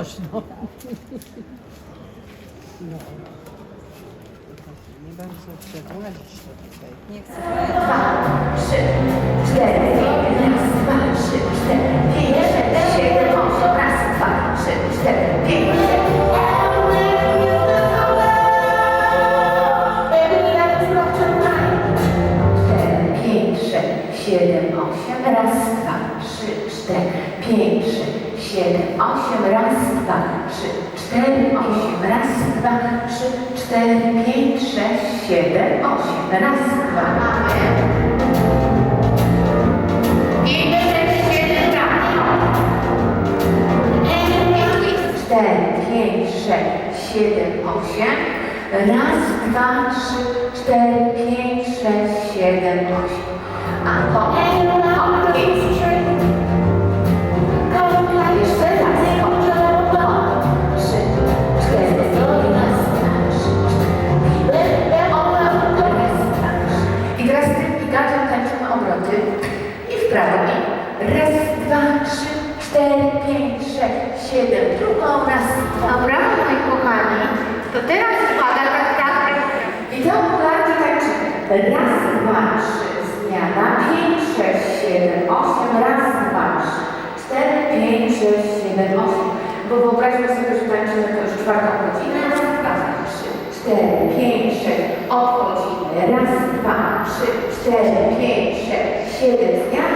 głośno. No. Nie bardzo przeprowadzić to tutaj. Nie chcę. trzy, siedem, osiem, raz, dwa, trzy, cztery, pięć, sześć, siedem, osiem, raz, dwa, trzy, cztery, osiem, raz, dwa, trzy, cztery, pięć, sześć, siedem, osiem, raz, dwa, pięć, sześć, siedem, osiem. Raz, dwa, trzy, cztery, pięć, sześć, siedem, osiem. Raz, dwa, trzy, cztery. I. I i pięć, sześć, siedem. Drugą raz, dwa. Dobra, moi kochani, to teraz uwaga, tak, tak. I polarkę tańczymy. Raz, dwa, trzy, zmiana. Pięć, sześć, siedem, osiem. Raz, dwa, trzy, cztery, pięć, sześć, siedem, osiem. Bo wyobraźmy sobie, że tańczymy to już czwartą godzinę. Raz, dwa, trzy, cztery, pięć, sześć. Odchodzimy. Raz, dwa, trzy, cztery, pięć, sześć, siedem. Zmiana.